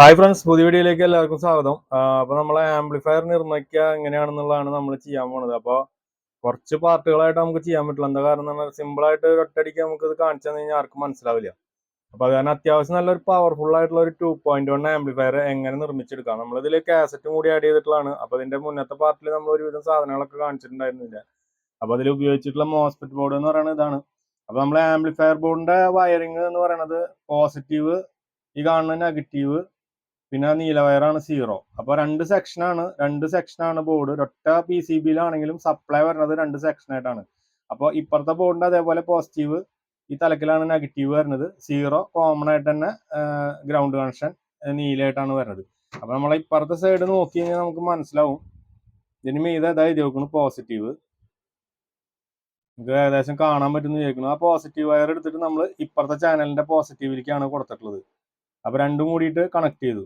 Hi friends പുതിയ വീഡിയോയിലേക്ക് എല്ലാവർക്കും സ്വാഗതം. അപ്പോൾ നമ്മളെ ആംപ്ലിഫയർ നിർമ്മിക്കുക എങ്ങനെയാണെന്നുള്ളതാണ് നമ്മൾ ചെയ്യാൻ പോണത്. അപ്പോൾ കുറച്ച് പാർട്ടുകളായിട്ട് നമുക്ക് ചെയ്യാൻ പറ്റില്ല. എന്താ കാരണം എന്ന് പറഞ്ഞാൽ സിമ്പിൾ ആയിട്ട് ഒറ്റയടിക്ക് നമുക്ക് ഇത് കാണിച്ചു തന്നു കഴിഞ്ഞാൽ ആർക്കും മനസ്സിലാവില്ല. അപ്പോൾ കാരണം അത്യാവശ്യം നല്ലൊരു പവർഫുൾ ആയിട്ടുള്ള ഒരു ടു പോയിന്റ് വൺ ആംപ്ലിഫയർ എങ്ങനെ നിർമ്മിച്ചെടുക്കാം. നമ്മളിതിൽ കാസറ്റും കൂടി ആഡ് ചെയ്തിട്ടുള്ളതാണ്. അപ്പോൾ ഇതിന്റെ മുന്നത്തെ പാർട്ടിൽ നമ്മൾ ഒരുവിധം സാധനങ്ങളൊക്കെ കാണിച്ചിട്ടുണ്ടായിരുന്നില്ല. അപ്പോൾ അതിൽ ഉപയോഗിച്ചിട്ടുള്ള മോസ്പെറ്റ് ബോർഡ് എന്ന് പറയുന്നത് ഇതാണ്. അപ്പോൾ നമ്മൾ ആംപ്ലിഫയർ ബോർഡിന്റെ വയറിംഗ് എന്ന് പറയുന്നത് പോസിറ്റീവ് ഈ കാണുന്ന നെഗറ്റീവ് പിന്നെ നീല വയറാണ് സീറോ അപ്പോൾ രണ്ട് സെക്ഷനാണ് രണ്ട് സെക്ഷനാണ് ബോർഡ് ഒറ്റ പി സി ബിയിലാണെങ്കിലും സപ്ലൈ വരുന്നത് രണ്ട് സെക്ഷനായിട്ടാണ് അപ്പോൾ ഇപ്പുറത്തെ ബോർഡിന്റെ അതേപോലെ പോസിറ്റീവ് ഈ തലക്കിലാണ് നെഗറ്റീവ് വരുന്നത്. സീറോ കോമൺ ആയിട്ട് തന്നെ ഗ്രൗണ്ട് കണക്ഷൻ നീലായിട്ടാണ് വരുന്നത്. അപ്പോൾ നമ്മളെ ഇപ്പുറത്തെ സൈഡ് നോക്കി കഴിഞ്ഞാൽ നമുക്ക് മനസ്സിലാവും. ഇതിന് മീതെ അതായത് പോസിറ്റീവ് നമുക്ക് ഏകദേശം കാണാൻ പറ്റുന്ന ചോദിക്കുന്നു ആ പോസിറ്റീവ് വയർ എടുത്തിട്ട് നമ്മൾ ഇപ്പുറത്തെ ചാനലിന്റെ പോസിറ്റീവിലേക്കാണ് കൊടുത്തിട്ടുള്ളത്. അപ്പോൾ രണ്ടും കൂടിയിട്ട് കണക്ട് ചെയ്തു.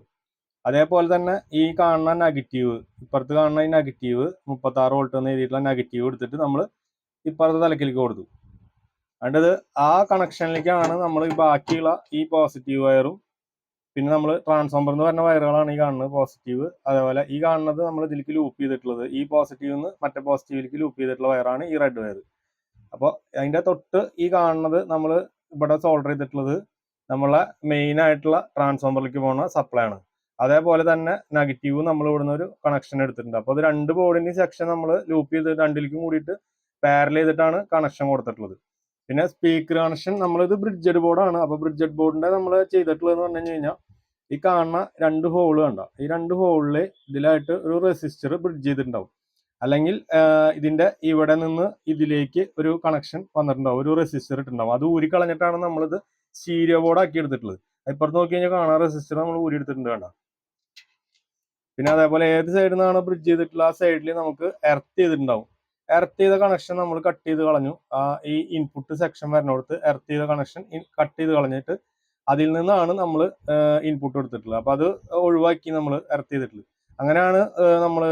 അതേപോലെ തന്നെ ഈ കാണുന്ന നെഗറ്റീവ് ഇപ്പുറത്ത് കാണുന്ന ഈ നെഗറ്റീവ് മുപ്പത്തി ആറ് വോൾട്ട് എന്ന് എഴുതിയിട്ടുള്ള നെഗറ്റീവ് എടുത്തിട്ട് നമ്മൾ ഇപ്പുറത്തെ തലക്കിലേക്ക് കൊടുത്തു. അതായത് ആ കണക്ഷനിലേക്കാണ് നമ്മൾ ഈ ബാക്കിയുള്ള ഈ പോസിറ്റീവ് വയറും പിന്നെ നമ്മൾ ട്രാൻസ്ഫോമർ എന്ന് പറഞ്ഞ വയറുകളാണ് ഈ കാണുന്നത് പോസിറ്റീവ് അതേപോലെ ഈ കാണുന്നത് നമ്മൾ ഇതിലേക്ക് ലൂപ്പ് ചെയ്തിട്ടുള്ളത് ഈ പോസിറ്റീവ് നിന്ന് മറ്റേ പോസിറ്റീവിലേക്ക് ലൂപ്പ് ചെയ്തിട്ടുള്ള വയറാണ് ഈ റെഡ് വയർ അപ്പോൾ അതിന്റെ തൊട്ട് ഈ കാണുന്നത് നമ്മൾ ഇവിടെ സോൾഡർ ചെയ്തിട്ടുള്ളത് നമ്മളെ മെയിൻ ആയിട്ടുള്ള ട്രാൻസ്ഫോമറിലേക്ക് പോകുന്ന സപ്ലൈ ആണ്. അതേപോലെ തന്നെ നെഗറ്റീവ് നമ്മൾ ഇവിടുന്ന് ഒരു കണക്ഷൻ എടുത്തിട്ടുണ്ട്. അപ്പോൾ അത് രണ്ട് ബോർഡിന്റെ സെക്ഷൻ നമ്മൾ ലൂപ്പ് ചെയ്ത് രണ്ടിലേക്കും കൂടിയിട്ട് പാരൽ ചെയ്തിട്ടാണ് കണക്ഷൻ കൊടുത്തിട്ടുള്ളത്. പിന്നെ സ്പീക്കർ കണക്ഷൻ നമ്മളിത് ബ്രിഡ്ജഡ് ബോർഡാണ് അപ്പോൾ ബ്രിഡ്ജഡ് ബോർഡിന്റെ നമ്മൾ ചെയ്തിട്ടുള്ളത് എന്ന് പറഞ്ഞു കഴിഞ്ഞാൽ ഈ കാണുന്ന രണ്ട് ഹോൾ കണ്ട ഈ രണ്ട് ഹോളിൽ ഇതിലായിട്ട് ഒരു റെസിസ്റ്റർ ബ്രിഡ്ജ് ചെയ്തിട്ടുണ്ടാവും. അല്ലെങ്കിൽ ഇതിന്റെ ഇവിടെ നിന്ന് ഇതിലേക്ക് ഒരു കണക്ഷൻ വന്നിട്ടുണ്ടാവും ഒരു റെസിസ്റ്റർ ഇട്ടുണ്ടാവും അത് ഊരി കളഞ്ഞിട്ടാണ് നമ്മളിത് സ്റ്റീരിയോ ബോർഡ് ആക്കി എടുത്തിട്ടുള്ളത്. ഇപ്പുറത്ത് നോക്കി കഴിഞ്ഞാൽ കാണാൻ റെസിസ്റ്റർ നമ്മൾ ഊരി എടുത്തിട്ടുണ്ട് വേണ്ട പിന്നെ അതേപോലെ ഏത് സൈഡിൽ നിന്നാണ് ബ്രിഡ്ജ് ചെയ്തിട്ടുള്ള ആ സൈഡിൽ നമുക്ക് എർത്ത് ചെയ്തിട്ടുണ്ടാവും. എർത്ത് ചെയ്ത കണക്ഷൻ നമ്മൾ കട്ട് ചെയ്ത് കളഞ്ഞു. ആ ഈ ഇൻപുട്ട് സെക്ഷൻ വരുന്നിടത്ത് എർത്ത് ചെയ്ത കണക്ഷൻ കട്ട് ചെയ്ത് കളഞ്ഞിട്ട് അതിൽ നിന്നാണ് നമ്മൾ ഇൻപുട്ട് എടുത്തിട്ടുള്ളത്. അപ്പൊ അത് ഒഴിവാക്കി നമ്മൾ എർത്ത് ചെയ്തിട്ടുള്ളത്. അങ്ങനെയാണ് നമ്മൾ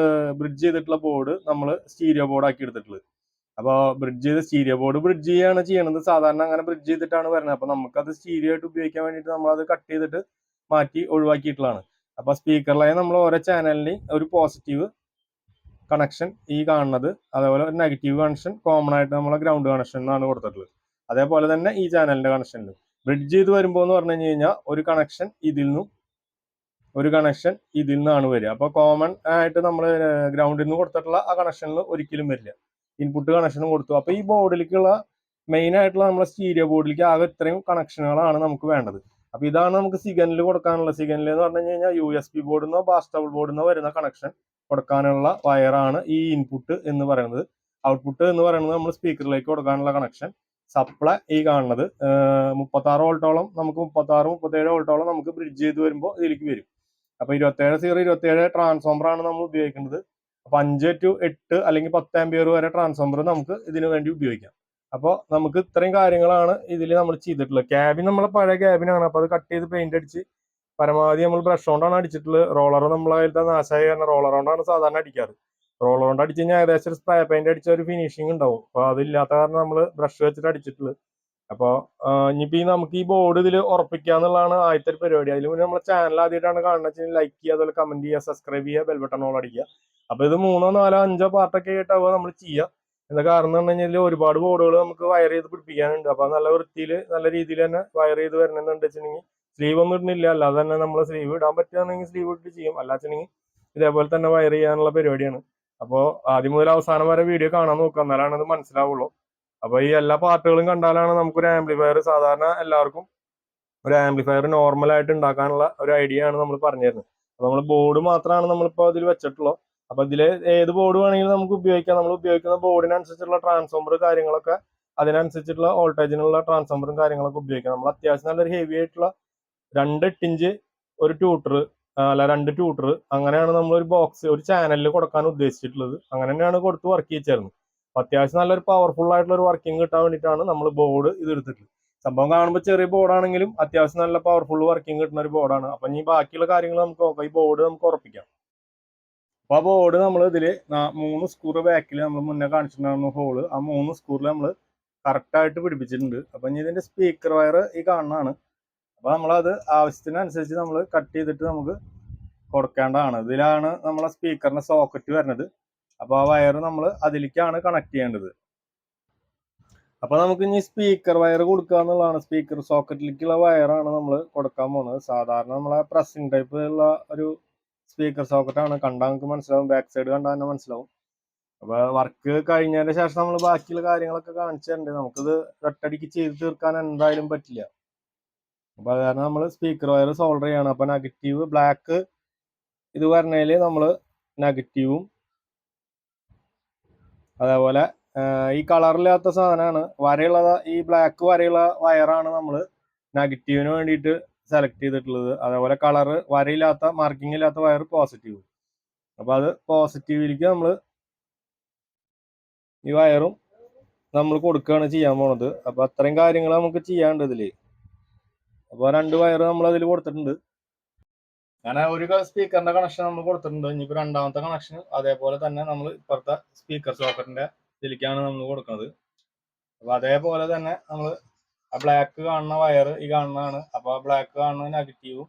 ബ്രിഡ്ജ് ചെയ്തിട്ടുള്ള ബോർഡ് നമ്മൾ സ്റ്റീരിയോ ബോർഡ് ആക്കി എടുത്തിട്ടുള്ളത്. അപ്പോൾ ബ്രിഡ്ജ് ചെയ്ത് സ്റ്റീരിയോ ബോർഡ് ബ്രിഡ്ജ് ചെയ്യാണ് ചെയ്യണത്. സാധാരണ അങ്ങനെ ബ്രിഡ്ജ് ചെയ്തിട്ടാണ് വരുന്നത് അപ്പോൾ നമുക്കത് സ്റ്റീരിയോ ആയിട്ട് ഉപയോഗിക്കാൻ വേണ്ടിയിട്ട് നമ്മൾ അത് കട്ട് ചെയ്തിട്ട് മാറ്റി ഒഴിവാക്കിയിട്ടുള്ളതാണ്. അപ്പോൾ സ്പീക്കറിലായി നമ്മൾ ഓരോ ചാനലിന് ഒരു പോസിറ്റീവ് കണക്ഷൻ ഈ കാണുന്നത്. അതേപോലെ ഒരു നെഗറ്റീവ് കണക്ഷൻ കോമൺ ആയിട്ട് നമ്മളെ ഗ്രൗണ്ട് കണക്ഷൻ എന്നാണ് കൊടുത്തിട്ടുള്ളത്. അതേപോലെ തന്നെ ഈ ചാനലിന്റെ കണക്ഷനിലും ബ്രിഡ്ജ് ചെയ്ത് വരുമ്പോൾ എന്ന് പറഞ്ഞു കഴിഞ്ഞാൽ ഒരു കണക്ഷൻ ഇതിൽ നിന്നും ഒരു കണക്ഷൻ ഇതിൽ നിന്നാണ് വരിക. അപ്പോൾ കോമൺ ആയിട്ട് നമ്മൾ ഗ്രൗണ്ടിൽ നിന്ന് കൊടുത്തിട്ടുള്ള ആ കണക്ഷനിൽ ഒരിക്കലും വരില്ല. ഇൻപുട്ട് കണക്ഷനും കൊടുത്തു. അപ്പോൾ ഈ ബോർഡിലേക്കുള്ള മെയിൻ ആയിട്ടുള്ള നമ്മുടെ സ്റ്റീരിയോ ബോർഡിലേക്ക് ആകെ ഇത്രയും കണക്ഷനുകളാണ് നമുക്ക് വേണ്ടത്. അപ്പോൾ ഇതാണ് നമുക്ക് സിഗനിൽ കൊടുക്കാനുള്ള സിഗനൽ എന്ന് പറഞ്ഞു കഴിഞ്ഞാൽ യു എസ് ബി ബോർഡിൽ നിന്നോ ബാസ്റ്റബിൾ ബോർഡിൽ നിന്നോ വരുന്ന കണക്ഷൻ കൊടുക്കാനുള്ള വയറാണ് ഈ ഇൻപുട്ട് എന്ന് പറയുന്നത്. ഔട്ട്പുട്ട് എന്ന് പറയുന്നത് നമ്മൾ സ്പീക്കറിലേക്ക് കൊടുക്കാനുള്ള കണക്ഷൻ സപ്ലൈ ഈ കാണുന്നത് മുപ്പത്തി ആറ് വോൾട്ടോളം നമുക്ക് മുപ്പത്തി ആറ് മുപ്പത്തേഴ് വോൾട്ടോളം നമുക്ക് ബ്രിഡ്ജ് ചെയ്ത് വരുമ്പോൾ ഇതിലേക്ക് വരും. അപ്പോൾ ഇരുപത്തേഴ് സീറോ ഇരുപത്തേഴ് ട്രാൻസ്ഫോമർ ആണ് നമ്മൾ ഉപയോഗിക്കുന്നത്. അപ്പൊ അഞ്ച് ടു എട്ട് അല്ലെങ്കിൽ പത്ത് ആംബിയർ വരെ ട്രാൻസ്ഫോമർ നമുക്ക് ഇതിനു വേണ്ടി ഉപയോഗിക്കാം. അപ്പോൾ നമുക്ക് ഇത്രയും കാര്യങ്ങളാണ് ഇതിൽ നമ്മൾ ചെയ്തിട്ടുള്ളത്. ക്യാബിൻ നമ്മളെ പഴയ ക്യാബിനാണ് അപ്പോൾ അത് കട്ട് ചെയ്ത് പെയിന്റ് അടിച്ച് പരമാവധി നമ്മൾ ബ്രഷ് കൊണ്ടാണ് അടിച്ചിട്ടുള്ളത്. റോളർ നമ്മളെ കയ്യിലത്തെ നാശമായി കാരണം റോളർ കൊണ്ടാണ് സാധാരണ അടിക്കാറ്. റോളർ കൊണ്ട് അടിച്ച് കഴിഞ്ഞാൽ ഏകദേശം ഒരു സ്പ്രേ പെയിന്റ് അടിച്ച ഒരു ഫിനിഷിംഗ് ഉണ്ടാവും. അപ്പോൾ അതില്ലാത്ത കാരണം നമ്മൾ ബ്രഷ് വെച്ചിട്ട് അടിച്ചിട്ടുള്ളത്. അപ്പോൾ ഇനിയിപ്പോൾ ഈ നമുക്ക് ഈ ബോർഡ് ഇതിൽ ഉറപ്പിക്കുക എന്നുള്ളതാണ് ആദ്യത്തെ ഒരു പരിപാടി. അതിൽ മുന്നേ നമ്മളെ ചാനൽ ആദ്യമായിട്ടാണ് കാണുന്നത് വെച്ചാൽ ലൈക്ക് ചെയ്യുക അതുപോലെ കമന്റ് ചെയ്യുക സബ്സ്ക്രൈബ് ചെയ്യുക ബെൽബട്ടൺ ഓൾ അടിക്കുക. അപ്പോൾ ഇത് മൂന്നോ നാലോ അഞ്ചോ പാർട്ടൊക്കെ ആയിട്ടാവുക നമ്മൾ ചെയ്യുക. എന്താ കാരണം എന്ന് പറഞ്ഞു കഴിഞ്ഞാൽ ഒരുപാട് ബോർഡുകൾ നമുക്ക് വയർ ചെയ്ത് പിടിപ്പിക്കാനുണ്ട്. അപ്പൊ നല്ല വൃത്തിയിൽ നല്ല രീതിയിൽ തന്നെ വയർ ചെയ്ത് വരണമെന്നുണ്ട് വെച്ചിട്ടുണ്ടെങ്കിൽ സ്ലീവ് ഒന്നും ഇടുന്നില്ല. അല്ലാതെ തന്നെ നമ്മൾ സ്ലീവ് ഇടാൻ പറ്റുകയാണെങ്കിൽ സ്ലീവ് ഇട്ട് ചെയ്യും. അല്ലാച്ചിട്ടുണ്ടെങ്കിൽ ഇതേപോലെ തന്നെ വയർ ചെയ്യാനുള്ള പരിപാടിയാണ്. അപ്പോൾ ആദ്യം മുതൽ അവസാനം വരെ വീഡിയോ കാണാൻ നോക്കുക. എന്നാലാണ് അത് മനസ്സിലാവുള്ളൂ. അപ്പോൾ ഈ എല്ലാ പാർട്ടുകളും കണ്ടാലാണ് നമുക്കൊരു ആംപ്ലിഫയർ സാധാരണ എല്ലാവർക്കും ഒരു ആംപ്ലിഫയർ നോർമൽ ആയിട്ട് ഉണ്ടാക്കാനുള്ള ഒരു ഐഡിയ ആണ് നമ്മൾ പറഞ്ഞു തരുന്നത്. അപ്പോൾ നമ്മൾ ബോർഡ് മാത്രമാണ് നമ്മളിപ്പോൾ അതിൽ വെച്ചിട്ടുള്ളൂ അപ്പൊ ഇതിൽ ഏത് ബോർഡ് വേണമെങ്കിലും നമുക്ക് ഉപയോഗിക്കാം. നമ്മൾ ഉപയോഗിക്കുന്ന ബോർഡിനനുസരിച്ചുള്ള ട്രാൻസ്ഫോമർ കാര്യങ്ങളൊക്കെ അതിനനുസരിച്ചിട്ടുള്ള വോൾട്ടേജിനുള്ള ട്രാൻസ്ഫോമറും കാര്യങ്ങളൊക്കെ ഉപയോഗിക്കാം. നമ്മൾ അത്യാവശ്യം നല്ലൊരു ഹെവി ആയിട്ടുള്ള രണ്ട് എട്ടിഞ്ച് ഒരു ട്യൂട്ടർ അല്ല രണ്ട് ട്യൂട്ടർ അങ്ങനെയാണ് നമ്മൾ ഒരു ബോക്സ് ഒരു ചാനലിൽ കൊടുക്കാൻ ഉദ്ദേശിച്ചിട്ടുള്ളത്. അങ്ങനെ തന്നെയാണ് കൊടുത്ത് വർക്ക് ചെയ്യിച്ചായിരുന്നു അത്യാവശ്യം നല്ലൊരു പവർഫുൾ ആയിട്ടുള്ള ഒരു വർക്കിംഗ് കിട്ടാൻ വേണ്ടിയിട്ടാണ് നമ്മൾ ബോർഡ് ഇത് എടുത്തിട്ടുള്ളത് സംഭവം കാണുമ്പോൾ ചെറിയ ബോർഡാണെങ്കിലും അത്യാവശ്യം നല്ല പവർഫുൾ വർക്കിംഗ് കിട്ടുന്ന ഒരു ബോർഡാണ് അപ്പൊ ഇനി ബാക്കിയുള്ള കാര്യങ്ങൾ നമുക്ക് നോക്കാം. ഈ ബോർഡ് നമുക്ക് ഉറപ്പിക്കാം. അപ്പൊ ആ ബോർഡ് നമ്മൾ ഇതിൽ മൂന്ന് സ്കൂർ ബാക്കിൽ നമ്മൾ മുന്നേ കാണിച്ചിട്ടുണ്ടായിരുന്നു ഹോൾ ആ മൂന്ന് സ്കൂറിൽ നമ്മൾ കറക്റ്റ് ആയിട്ട് പിടിപ്പിച്ചിട്ടുണ്ട്. അപ്പൊ ഇനി ഇതിന്റെ സ്പീക്കർ വയർ ഈ കാണുന്നതാണ്. അപ്പൊ നമ്മളത് ആവശ്യത്തിനനുസരിച്ച് നമ്മൾ കട്ട് ചെയ്തിട്ട് നമുക്ക് കൊടുക്കേണ്ടതാണ്. ഇതിലാണ് നമ്മളെ സ്പീക്കറിന്റെ സോക്കറ്റ് വരുന്നത്. അപ്പൊ ആ വയർ നമ്മൾ അതിലേക്കാണ് കണക്ട് ചെയ്യേണ്ടത്. അപ്പൊ നമുക്ക് ഇനി സ്പീക്കർ വയർ കൊടുക്കുക എന്നുള്ളതാണ്. സ്പീക്കർ സോക്കറ്റിലേക്കുള്ള വയറാണ് നമ്മൾ കൊടുക്കാൻ പോകുന്നത്. സാധാരണ നമ്മളെ പ്രസിംഗ് ടൈപ്പ് ഉള്ള ഒരു സ്പീക്കർ സോക്കറ്റാണ് കണ്ടാൽ നമുക്ക് മനസ്സിലാവും. ബാക്ക് സൈഡ് കണ്ടാൽ തന്നെ മനസ്സിലാവും. അപ്പൊ വർക്ക് കഴിഞ്ഞതിന് ശേഷം നമ്മൾ ബാക്കിയുള്ള കാര്യങ്ങളൊക്കെ കാണിച്ചു തരണ്ടേ. നമുക്കിത് ഒറ്റടിക്ക് ചെയ്ത് തീർക്കാൻ എന്തായാലും പറ്റില്ല. അപ്പൊ അത് കാരണം നമ്മൾ സ്പീക്കർ വയർ സോൾഡർ ചെയ്യണം. അപ്പൊ നെഗറ്റീവ് ബ്ലാക്ക് ഇത് പറഞ്ഞാൽ നമ്മൾ നെഗറ്റീവും അതേപോലെ ഈ കളറില്ലാത്ത സാധനമാണ് വരയുള്ള ഈ ബ്ലാക്ക് വരയുള്ള വയറാണ് നമ്മൾ നെഗറ്റീവിന് വേണ്ടിയിട്ട് സെലക്ട് ചെയ്തിട്ടുള്ളത്. അതേപോലെ കളർ വരയില്ലാത്ത മാർക്കിംഗ് ഇല്ലാത്ത വയർ പോസിറ്റീവ് അപ്പൊ അത് പോസിറ്റീവിലേക്ക് നമ്മൾ ഈ വയറും നമ്മൾ കൊടുക്കുകയാണ് ചെയ്യാൻ പോണത്. അപ്പൊ അത്രയും കാര്യങ്ങൾ നമുക്ക് ചെയ്യാണ്ട് ഇതിൽ. അപ്പൊ രണ്ട് വയർ നമ്മൾ അതിൽ കൊടുത്തിട്ടുണ്ട്. അങ്ങനെ ഒരു സ്പീക്കറിന്റെ കണക്ഷൻ നമ്മൾ കൊടുത്തിട്ടുണ്ട്. ഇനിയിപ്പോ രണ്ടാമത്തെ കണക്ഷൻ അതേപോലെ തന്നെ നമ്മൾ ഇപ്പുറത്തെ സ്പീക്കർ സോക്കറ്റിന്റെ ഇതിലേക്കാണ് നമ്മൾ കൊടുക്കുന്നത് അപ്പൊ അതേപോലെ തന്നെ നമ്മൾ ആ ബ്ലാക്ക് കാണുന്ന വയർ ഈ കാണുന്നതാണ്. അപ്പൊ ആ ബ്ലാക്ക് കാണുന്നത് നെഗറ്റീവും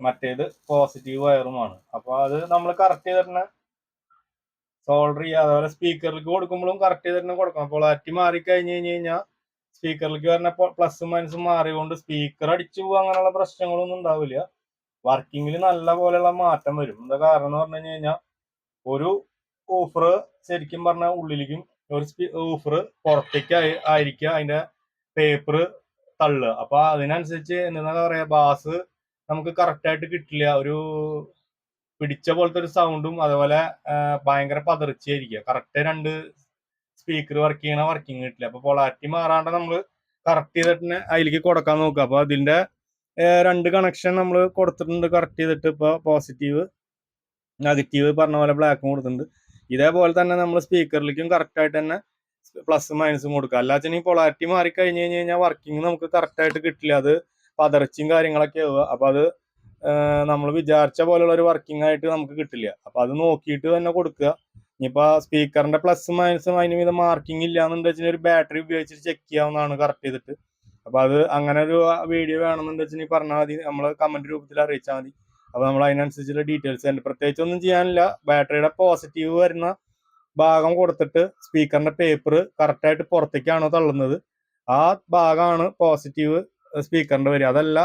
മറ്റേത് പോസിറ്റീവ് വയറുമാണ് അപ്പൊ അത് നമ്മൾ കറക്റ്റ് ചെയ്തിട്ട് സോൾഡർ ചെയ്യുക. അതുപോലെ സ്പീക്കറിലേക്ക് കൊടുക്കുമ്പോഴും കറക്റ്റ് ചെയ്തിട്ട് കൊടുക്കണം. അപ്പോൾ അറ്റി മാറി കഴിഞ്ഞ് കഴിഞ്ഞ് കഴിഞ്ഞാൽ സ്പീക്കറിലേക്ക് വരുന്ന പ്ലസും മൈനസും മാറിയതുകൊണ്ട് സ്പീക്കർ അടിച്ചു പോകുക അങ്ങനെയുള്ള പ്രശ്നങ്ങളൊന്നും ഉണ്ടാവില്ല. വർക്കിങ്ങിൽ നല്ല പോലെയുള്ള മാറ്റം വരും. എന്താ കാരണം എന്ന് പറഞ്ഞു കഴിഞ്ഞാൽ ഒരു ഓഫർ ശരിക്കും പറഞ്ഞാൽ ഉള്ളിലേക്കും ഒരു ഓഫർ പുറത്തേക്ക് ആയി- ആയിരിക്കുക അതിന്റെ പേപ്പർ തള്ളുക അപ്പൊ അതിനനുസരിച്ച് എന്താ പറയാ ബാസ് നമുക്ക് കറക്റ്റ് ആയിട്ട് കിട്ടില്ല. ഒരു പിടിച്ച പോലത്തെ ഒരു സൗണ്ടും അതുപോലെ ഭയങ്കര പതർച്ചയായിരിക്കുക കറക്റ്റ് രണ്ട് സ്പീക്കർ വർക്ക് ചെയ്യണ വർക്കിംഗ് കിട്ടില്ല. അപ്പൊ പൊളാറ്റി മാറാണ്ട് നമ്മൾ കറക്റ്റ് ചെയ്തിട്ട് തന്നെ അതിലേക്ക് കൊടുക്കാൻ നോക്കുക. അപ്പൊ അതിന്റെ രണ്ട് കണക്ഷൻ നമ്മൾ കൊടുത്തിട്ടുണ്ട് കറക്റ്റ് ചെയ്തിട്ട്. ഇപ്പൊ പോസിറ്റീവ് നെഗറ്റീവ് പറഞ്ഞ പോലെ ബ്ലാക്കും കൊടുത്തിട്ടുണ്ട്. ഇതേപോലെ തന്നെ നമ്മൾ സ്പീക്കറിലേക്കും കറക്റ്റ് ആയിട്ട് തന്നെ പ്ലസ് മൈനസും കൊടുക്കുക അല്ലാച്ച ഈ പൊളാരിറ്റി മാറി കഴിഞ്ഞ് കഴിഞ്ഞ് കഴിഞ്ഞാൽ വർക്കിംഗ് നമുക്ക് കറക്റ്റ് ആയിട്ട് കിട്ടില്ല. അത് പതർച്ചയും കാര്യങ്ങളൊക്കെ ആവുക. അപ്പൊ അത് നമ്മൾ വിചാരിച്ച പോലുള്ള ഒരു വർക്കിംഗ് ആയിട്ട് നമുക്ക് കിട്ടില്ല. അപ്പൊ അത് നോക്കിയിട്ട് തന്നെ കൊടുക്കുക. ഇനിയിപ്പോ സ്പീക്കറിന്റെ പ്ലസ് മൈനസും അതിന് മീത മാർക്കിംഗ് ഇല്ലാന്നുണ്ടെങ്കിൽ ഒരു ബാറ്ററി ഉപയോഗിച്ചിട്ട് ചെക്ക് ചെയ്യാവുന്നതാണ് കറക്റ്റ് ചെയ്തിട്ട്. അപ്പൊ അത് അങ്ങനെ ഒരു വീഡിയോ വേണമെന്നുണ്ടെങ്കിൽ പറഞ്ഞാൽ മതി. നമ്മൾ കമന്റ് രൂപത്തിൽ അറിയിച്ചാൽ മതി. അപ്പൊ നമ്മൾ അതിനനുസരിച്ചുള്ള ഡീറ്റെയിൽസ് ഉണ്ട് പ്രത്യേകിച്ച് ഒന്നും ചെയ്യാനില്ല ബാറ്ററിയുടെ പോസിറ്റീവ് വരുന്ന ഭാഗം കൊടുത്തിട്ട് സ്പീക്കറിന്റെ പേപ്പർ കറക്റ്റായിട്ട് പുറത്തേക്കാണോ തള്ളുന്നത്. ആ ഭാഗമാണ് പോസിറ്റീവ് സ്പീക്കറിന്റെ വരിക. അതല്ല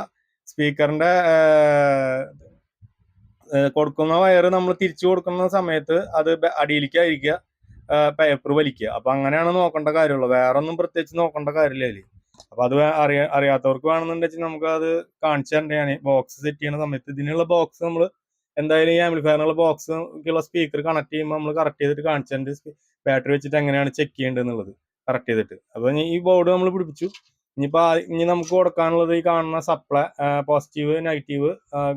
സ്പീക്കറിന്റെ കൊടുക്കുന്ന വയർ നമ്മൾ തിരിച്ചു കൊടുക്കുന്ന സമയത്ത് അത് അടിയിലേക്കായിരിക്കുക പേപ്പർ വലിക്കുക. അപ്പൊ അങ്ങനെയാണ് നോക്കേണ്ട കാര്യമുള്ളൂ. വേറെ ഒന്നും പ്രത്യേകിച്ച് നോക്കേണ്ട കാര്യമില്ല അതിൽ. അപ്പൊ അത് അറിയ അറിയാ അറിയാത്തവർക്ക് വേണമെന്നുണ്ടെങ്കിൽ നമുക്ക് അത് കാണിച്ചു തരേണ്ടതാണ് ബോക്സ് സെറ്റ് ചെയ്യുന്ന സമയത്ത് ഇതിനുള്ള ബോക്സ് നമ്മൾ എന്തായാലും ഈ ആംപ്ലിഫയറിനുള്ള ബോക്സ് ഉള്ള സ്പീക്കർ കണക്ട് ചെയ്യുമ്പോൾ നമ്മൾ കറക്റ്റ് ചെയ്തിട്ട് കാണിച്ചിട്ടുണ്ട് ബാറ്ററി വെച്ചിട്ട് എങ്ങനെയാണ് ചെക്ക് ചെയ്യേണ്ടത് എന്നുള്ളത് കറക്റ്റ് ചെയ്തിട്ട്. അപ്പൊ ഈ ബോർഡ് നമ്മൾ പിടിപ്പിച്ചു. ഇനിയിപ്പോ ഇനി നമുക്ക് കൊടുക്കാനുള്ളത് ഈ കാണുന്ന supply positive negative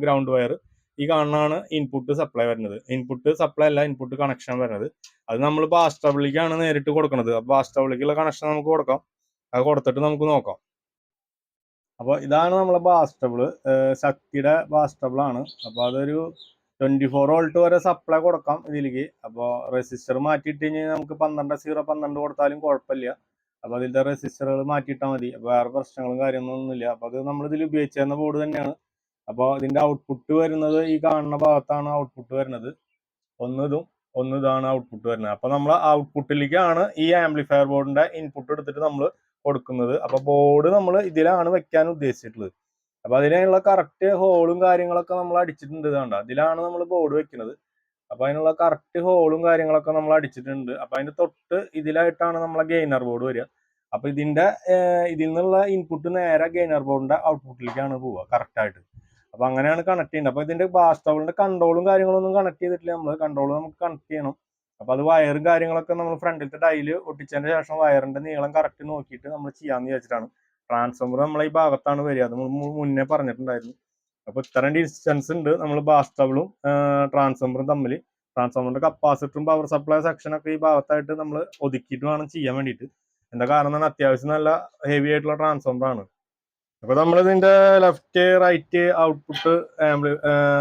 ground wire ഈ കാണുന്നതാണ് ഇൻപുട്ട് സപ്ലൈ വരുന്നത്. ഇൻപുട്ട് സപ്ലൈ അല്ല ഇൻപുട്ട് കണക്ഷൻ വരുന്നത്. അത് നമ്മൾ ബാസ്റ്റബിളിലേക്കാണ് നേരിട്ട് കൊടുക്കുന്നത് അപ്പൊ ബാസ്റ്റബിളിലേക്കുള്ള കണക്ഷൻ നമുക്ക് കൊടുക്കാം. അത് കൊടുത്തിട്ട് നമുക്ക് നോക്കാം. അപ്പോൾ ഇതാണ് നമ്മളെ ബാസ്റ്റബിൾ ശക്തിയുടെ ബാസ്റ്റബിൾ ആണ് അപ്പോൾ അതൊരു ട്വന്റി ഫോർ വോൾട്ട് വരെ സപ്ലൈ കൊടുക്കാം ഇതിലേക്ക്. അപ്പോൾ റെസിസ്റ്റർ മാറ്റിയിട്ട് കഴിഞ്ഞാൽ നമുക്ക് പന്ത്രണ്ട് സീറോ പന്ത്രണ്ട് കൊടുത്താലും കുഴപ്പമില്ല. അപ്പോൾ അതിലത്തെ റെസിസ്റ്ററുകൾ മാറ്റിയിട്ടാൽ മതി. അപ്പോൾ വേറെ പ്രശ്നങ്ങളും കാര്യങ്ങളൊന്നുമില്ല അപ്പോൾ അത് നമ്മൾ ഇതിൽ ഉപയോഗിച്ചിരുന്ന ബോർഡ് തന്നെയാണ്. അപ്പോൾ ഇതിന്റെ ഔട്ട്പുട്ട് വരുന്നത് ഈ കാണുന്ന ഭാഗത്താണ് ഔട്ട്പുട്ട് വരുന്നത്. ഒന്നതും ഒന്നിതാണ് ഔട്ട്പുട്ട് വരുന്നത്. അപ്പോൾ നമ്മൾ ഔട്ട്പുട്ടിലേക്കാണ് ഈ ആംപ്ലിഫയർ ബോർഡിന്റെ ഇൻപുട്ട് എടുത്തിട്ട് നമ്മൾ കൊടുക്കുന്നത്. അപ്പൊ ബോർഡ് നമ്മൾ ഇതിലാണ് വെക്കാൻ ഉദ്ദേശിച്ചിട്ടുള്ളത്. അപ്പൊ അതിനുള്ള കറക്റ്റ് ഹോളും കാര്യങ്ങളൊക്കെ നമ്മൾ അടിച്ചിട്ടുണ്ട് ഇതാണ്ട ഇതിലാണ് നമ്മൾ ബോർഡ് വെക്കുന്നത്. അപ്പൊ അതിനുള്ള കറക്റ്റ് ഹോളും കാര്യങ്ങളൊക്കെ നമ്മൾ അടിച്ചിട്ടുണ്ട്. അപ്പൊ അതിന്റെ തൊട്ട് ഇതിലായിട്ടാണ് നമ്മളെ ഗെയിനർ ബോർഡ് വരിക. അപ്പൊ ഇതിന്റെ ഇതിൽ നിന്നുള്ള ഇൻപുട്ട് നേരെ ഗെയിനർ ബോർഡിന്റെ ഔട്ട്പുട്ടിലേക്കാണ് പോവുക കറക്റ്റ് ആയിട്ട്. അപ്പൊ അങ്ങനെയാണ് കണക്ട് ചെയ്യുന്നത് അപ്പൊ ഇതിന്റെ ബാസ്റ്റബിളിന്റെ കൺട്രോളും കാര്യങ്ങളൊന്നും കണക്ട് ചെയ്തിട്ടില്ല. നമ്മൾ കൺട്രോൾ നമുക്ക് കണക്ട് ചെയ്യണം. അപ്പൊ അത് വയറും കാര്യങ്ങളൊക്കെ നമ്മൾ ഫ്രണ്ടിലത്തെ ടൈൽ ഒട്ടിച്ചതിന് ശേഷം വയറിന്റെ നീളം കറക്റ്റ് നോക്കിയിട്ട് നമ്മൾ ചെയ്യാന്ന് വിചാരിച്ചിട്ടാണ്. ട്രാൻസ്ഫോമർ നമ്മളെ ഈ ഭാഗത്താണ് വരിക. അത് മുന്നേ പറഞ്ഞിട്ടുണ്ടായിരുന്നു. അപ്പൊ ഇത്രയും ഡിസ്റ്റൻസ് ഉണ്ട് നമ്മൾ ബാസ്റ്റബിളും ട്രാൻസ്ഫോമറും തമ്മിൽ ട്രാൻസ്ഫോമറിന്റെ കപ്പാസിറ്ററും പവർ സപ്ലൈ സെക്ഷൻ ഒക്കെ ഈ ഭാഗത്തായിട്ട് നമ്മൾ ഒതുക്കിയിട്ട് വേണം ചെയ്യാൻ വേണ്ടിയിട്ട്. എന്താ കാരണം എന്ന് അത്യാവശ്യം നല്ല ഹെവി ആയിട്ടുള്ള ട്രാൻസ്ഫോമർ ആണ്. അപ്പൊ നമ്മൾ ഇതിന്റെ ലെഫ്റ്റ് റൈറ്റ് ഔട്ട്പുട്ട്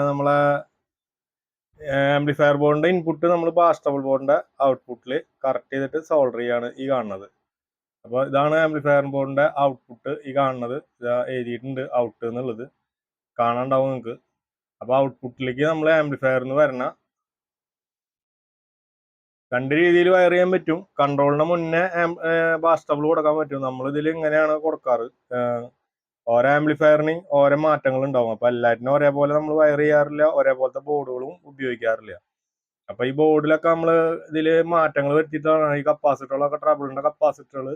നമ്മളെ ആംപ്ലിഫയർ ബോർഡിന്റെ ഇൻപുട്ട് നമ്മൾ ബാസ്റ്റബിൾ ബോർഡിന്റെ ഔട്ട്പുട്ടിൽ കറക്റ്റ് ചെയ്തിട്ട് സോൾഡർ ചെയ്യാണ് ഈ കാണുന്നത്. അപ്പോൾ ഇതാണ് ആംപ്ലിഫയർ ബോർഡിന്റെ ഔട്ട്പുട്ട് ഈ കാണുന്നത്. എഴുതിയിട്ടുണ്ട് ഔട്ട് എന്നുള്ളത്. കാണാണ്ടാവും നിങ്ങൾക്ക് അപ്പോൾ ഔട്ട്പുട്ടിലേക്ക് നമ്മൾ ആംപ്ലിഫയർ എന്ന് വരണ. രണ്ട് രീതിയിൽ വയർ ചെയ്യാൻ പറ്റും. കൺട്രോളിന് മുന്നേ ബാസ്റ്റബിൾ കൊടുക്കാൻ പറ്റും. നമ്മൾ ഇതിൽ ഇങ്ങനെയാണ് കൊടുക്കാറ്? ഓരോ ആംപ്ലിഫയറിന് ഓരോ മാറ്റങ്ങൾ ഉണ്ടാവും അപ്പൊ എല്ലാറ്റിനും ഒരേപോലെ നമ്മൾ വയർ ചെയ്യാറില്ല ഒരേപോലത്തെ ബോർഡുകളും ഉപയോഗിക്കാറില്ല. അപ്പൊ ഈ ബോർഡിലൊക്കെ നമ്മൾ ഇതിൽ മാറ്റങ്ങൾ വരുത്തിയിട്ടാണ് ഈ കപ്പാസിറ്ററുകളൊക്കെ ട്രബിളിന്റെ കപ്പാസിറ്ററുകൾ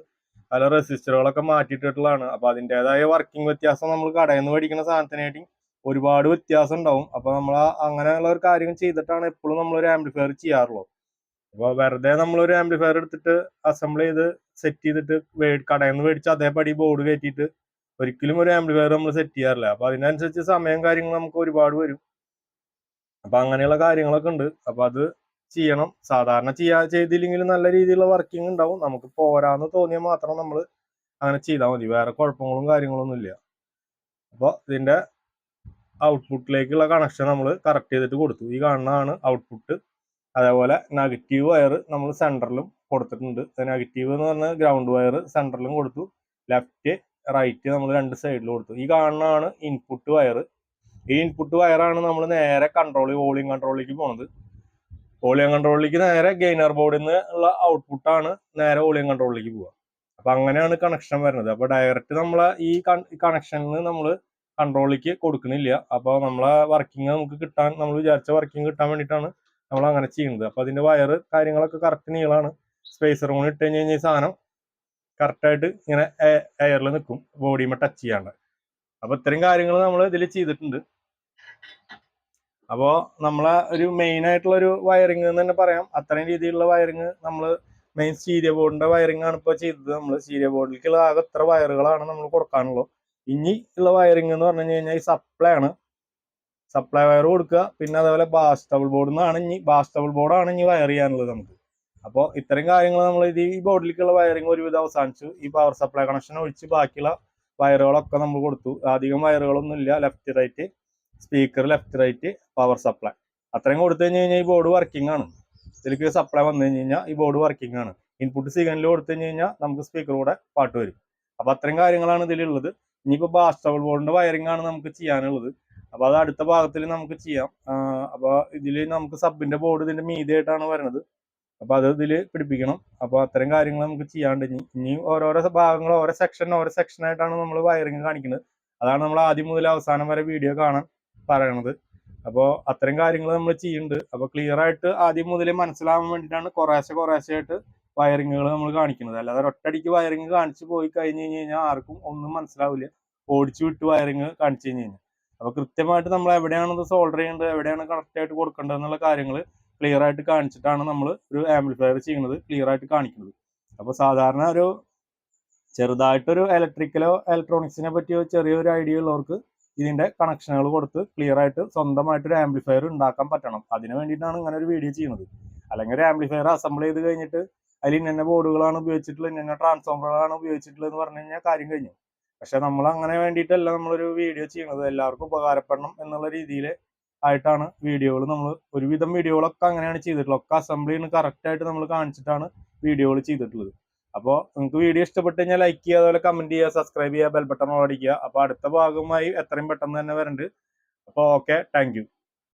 പല റെസിസ്റ്ററുകളൊക്കെ മാറ്റിയിട്ടുള്ളതാണ്. അപ്പൊ അതിന്റെതായ വർക്കിംഗ് വ്യത്യാസം നമ്മൾ കടയിൽ മേടിക്കുന്ന സാധനത്തിനായിട്ട് ഒരുപാട് വ്യത്യാസം ഉണ്ടാവും അപ്പൊ നമ്മൾ അങ്ങനെയുള്ള ഒരു കാര്യം ചെയ്തിട്ടാണ് എപ്പോഴും നമ്മൾ ഒരു ആംപ്ലിഫയർ ചെയ്യാറുള്ളത്. അപ്പൊ വെറുതെ നമ്മൾ ഒരു ആംപ്ലിഫയർ എടുത്തിട്ട് അസംബിൾ ചെയ്ത് സെറ്റ് ചെയ്തിട്ട് കടയിൽ നിന്ന് മേടിച്ച് അതേപടി ബോർഡ് കയറ്റിയിട്ട് ഒരിക്കലും ഒരു ആംപ്ലിഫയർ നമ്മൾ സെറ്റ് ചെയ്യാറില്ല. അപ്പൊ അതിനനുസരിച്ച് സമയം കാര്യങ്ങൾ നമുക്ക് ഒരുപാട് വരും. അപ്പൊ അങ്ങനെയുള്ള കാര്യങ്ങളൊക്കെ ഉണ്ട്. അപ്പൊ അത് ചെയ്യണം. സാധാരണ ചെയ്യാ ചെയ്തില്ലെങ്കിലും നല്ല രീതിയിലുള്ള വർക്കിംഗ് ഉണ്ടാവും. നമുക്ക് പോരാന്ന് തോന്നിയാൽ മാത്രം നമ്മൾ അങ്ങനെ ചെയ്താൽ മതി. വേറെ കുഴപ്പങ്ങളും കാര്യങ്ങളൊന്നും ഇല്ല. അപ്പോൾ ഇതിന്റെ ഔട്ട്പുട്ടിലേക്കുള്ള കണക്ഷൻ നമ്മൾ കറക്റ്റ് ചെയ്തിട്ട് കൊടുത്തു. ഈ കാണുന്നതാണ് ഔട്ട്പുട്ട് അതേപോലെ നെഗറ്റീവ് വയർ നമ്മൾ സെന്ററിലും കൊടുത്തിട്ടുണ്ട്. നെഗറ്റീവ് എന്ന് പറഞ്ഞാൽ ഗ്രൗണ്ട് വയർ സെന്ററിലും കൊടുത്തു. ലെഫ്റ്റ് റൈറ്റ് നമ്മൾ രണ്ട് സൈഡിൽ കൊടുത്തു. ഈ കാണുന്നതാണ് ഇൻപുട്ട് വയർ ഈ ഇൻപുട്ട് വയറാണ് നമ്മൾ നേരെ കൺട്രോൾ വോളിയം കൺട്രോളിലേക്ക് പോണത്. വോളിയം കൺട്രോളിലേക്ക് നേരെ ഗെയിനർ ബോർഡിൽ നിന്ന് ഉള്ള ഔട്ട്പുട്ടാണ് നേരെ വോളിയം കൺട്രോളിലേക്ക് പോവുക. അപ്പൊ അങ്ങനെയാണ് കണക്ഷൻ വരുന്നത്. അപ്പൊ ഡയറക്റ്റ് നമ്മളെ ഈ കണക്ഷനിൽ നമ്മൾ കൺട്രോളിലേക്ക് കൊടുക്കുന്നില്ല അപ്പൊ നമ്മളെ വർക്കിംഗ് നമുക്ക് കിട്ടാൻ നമ്മൾ വിചാരിച്ച വർക്കിംഗ് കിട്ടാൻ വേണ്ടിയിട്ടാണ് നമ്മൾ അങ്ങനെ ചെയ്യുന്നത്. അപ്പൊ അതിന്റെ വയർ കാര്യങ്ങളൊക്കെ കറക്റ്റ് നീളാണ്. സ്പേസർ കൂടി ഇട്ട് കഴിഞ്ഞ് കഴിഞ്ഞാൽ സാധനം കറക്റ്റായിട്ട് ഇങ്ങനെ എയറിൽ നിൽക്കും. ബോഡിയുമ്മ ടച്ച് ചെയ്യാണ്ട്. അപ്പൊ ഇത്രയും കാര്യങ്ങൾ നമ്മൾ ഇതിൽ ചെയ്തിട്ടുണ്ട്. അപ്പോൾ നമ്മളെ ഒരു മെയിൻ ആയിട്ടുള്ള ഒരു വയറിംഗ് എന്ന് തന്നെ പറയാം. അത്രയും രീതിയിലുള്ള വയറിംഗ് നമ്മൾ മെയിൻ സീരിയ ബോർഡിന്റെ വയറിംഗ് ആണ് ഇപ്പോൾ ചെയ്തത്. നമ്മൾ സീരിയ ബോർഡിലേക്കുള്ള ആകെ എത്ര വയറുകളാണ് നമ്മൾ കൊടുക്കാനുള്ളത്. ഇനി ഉള്ള വയറിംഗ് എന്ന് പറഞ്ഞു കഴിഞ്ഞാൽ ഈ സപ്ലൈ ആണ്. സപ്ലൈ വയർ കൊടുക്കുക. പിന്നെ അതേപോലെ ബാസ്റ്റബിൾ ബോർഡിൽ നിന്നാണ് ഇനി ബാസ്റ്റബിൾ ബോർഡാണ് ഇനി വയർ ചെയ്യാനുള്ളത് നമുക്ക്. അപ്പോൾ ഇത്തരം കാര്യങ്ങൾ നമ്മൾ ഇത് ഈ ബോർഡിലേക്കുള്ള വയറിംഗ് ഒരുവിധം അവസാനിച്ചു. ഈ പവർ സപ്ലൈ കണക്ഷൻ ഒഴിച്ച് ബാക്കിയുള്ള വയറുകളൊക്കെ നമ്മൾ കൊടുത്തു. അധികം വയറുകളൊന്നും ഇല്ല. Left right speaker left right power supply അത്രയും കൊടുത്തു കഴിഞ്ഞ് കഴിഞ്ഞാൽ ഈ ബോർഡ് വർക്കിംഗ് ആണ്. ഇതിലേക്ക് സപ്ലൈ വന്നു കഴിഞ്ഞ് കഴിഞ്ഞാൽ ഈ ബോർഡ് വർക്കിംഗ് ആണ്. ഇൻപുട്ട് സിഗ്നൽ കൊടുത്തു കഴിഞ്ഞ് കഴിഞ്ഞാൽ നമുക്ക് സ്പീക്കർ കൂടെ പാട്ട് വരും. അപ്പോൾ അത്രയും കാര്യങ്ങളാണ് ഇതിലുള്ളത്. ഇനിയിപ്പോൾ ബാസ്റ്റബിൾ ബോർഡിന്റെ വയറിംഗ് ആണ് നമുക്ക് ചെയ്യാനുള്ളത്. അപ്പോൾ അത് അടുത്ത ഭാഗത്തിൽ നമുക്ക് ചെയ്യാം. അപ്പോൾ അപ്പൊ ഇതിൽ നമുക്ക് സബിന്റെ ബോർഡ് ഇതിന്റെ മീതിയായിട്ടാണ് വരുന്നത് അപ്പൊ അത് ഇതിൽ പിടിപ്പിക്കണം. അപ്പോൾ അത്തരം കാര്യങ്ങൾ നമുക്ക് ചെയ്യാണ്ട് ഇനി ഇനിയും ഓരോരോ ഭാഗങ്ങൾ ഓരോ സെക്ഷൻ ഓരോ സെക്ഷൻ ആയിട്ടാണ് നമ്മൾ വയറിങ് കാണിക്കുന്നത് അതാണ് നമ്മൾ ആദ്യം മുതൽ അവസാനം വരെ വീഡിയോ കാണാൻ പറയണത്. അപ്പോൾ അത്തരം കാര്യങ്ങൾ നമ്മൾ ചെയ്യുന്നുണ്ട് അപ്പോൾ ക്ലിയർ ആയിട്ട് ആദ്യം മുതൽ മനസ്സിലാവാൻ വേണ്ടിയിട്ടാണ് കുറേശ്ശെ കുറേശ്ശെ ആയിട്ട് വയറിങ്ങുകൾ നമ്മൾ കാണിക്കുന്നത് അല്ലാതെ ഒറ്റടിക്ക് വയറിങ് കാണിച്ചു പോയി കഴിഞ്ഞ് കഴിഞ്ഞ് കഴിഞ്ഞാൽ ആർക്കും ഒന്നും മനസ്സിലാവില്ല. ഓടിച്ചു വിട്ട് വയറിങ് കാണിച്ചു കഴിഞ്ഞ് കഴിഞ്ഞാൽ അപ്പോൾ കൃത്യമായിട്ട് നമ്മൾ എവിടെയാണ് ഇത് സോൾഡർ ചെയ്യേണ്ടത് എവിടെയാണ് കറക്റ്റ് ആയിട്ട് കൊടുക്കേണ്ടത് എന്നുള്ള കാര്യങ്ങൾ ക്ലിയർ ആയിട്ട് കാണിച്ചിട്ടാണ് നമ്മൾ ഒരു ആംപ്ലിഫയർ ചെയ്യുന്നത് ക്ലിയർ ആയിട്ട് കാണിക്കുന്നത്. അപ്പൊ സാധാരണ ഒരു ചെറുതായിട്ടൊരു ഇലക്ട്രിക്കലോ ഇലക്ട്രോണിക്സിനെ പറ്റിയോ ചെറിയൊരു ഐഡിയ ഉള്ളവർക്ക് ഇതിന്റെ കണക്ഷനുകൾ കൊടുത്ത് ക്ലിയർ ആയിട്ട് സ്വന്തമായിട്ട് ഒരു ആംപ്ലിഫയർ ഉണ്ടാക്കാൻ പറ്റണം. അതിന് വേണ്ടിയിട്ടാണ് ഇങ്ങനെ ഒരു വീഡിയോ ചെയ്യുന്നത്. അല്ലെങ്കിൽ ഒരു ആംപ്ലിഫയർ അസംബിൾ ചെയ്ത് കഴിഞ്ഞിട്ട് അതിൽ ഇന്ന ബോർഡുകളാണ് ഉപയോഗിച്ചിട്ടുള്ളത് ഇന്ന ട്രാൻസ്ഫോമറുകളാണ് ഉപയോഗിച്ചിട്ടുള്ളത് എന്ന് പറഞ്ഞു കഴിഞ്ഞാൽ കാര്യം കഴിഞ്ഞു. പക്ഷെ നമ്മൾ അങ്ങനെ വേണ്ടിയിട്ടല്ല നമ്മളൊരു വീഡിയോ ചെയ്യുന്നത്. എല്ലാവർക്കും ഉപകാരപ്പെടണം എന്നുള്ള രീതിയിൽ ആയിട്ടാണ് വീഡിയോകൾ നമ്മൾ ഒരുവിധം വീഡിയോകളൊക്കെ അങ്ങനെയാണ് ചെയ്തിട്ടുള്ളത്. ഒക്കെ അസംബിൾ ചെയ്യുന്ന കറക്റ്റ് ആയിട്ട് നമ്മൾ കാണിച്ചിട്ടാണ് വീഡിയോകൾ ചെയ്തിട്ടുള്ളത്. അപ്പോൾ നിങ്ങൾക്ക് വീഡിയോ ഇഷ്ടപ്പെട്ട് കഴിഞ്ഞാൽ ലൈക്ക് ചെയ്യുക അതുപോലെ കമന്റ് ചെയ്യുക സബ്സ്ക്രൈബ് ചെയ്യുക ബെൽ ബട്ടൺ അടിക്കുക. അപ്പോൾ അടുത്ത ഭാഗമായി എത്രയും പെട്ടെന്ന് തന്നെ വരുന്നുണ്ട് അപ്പോൾ ഓക്കെ താങ്ക്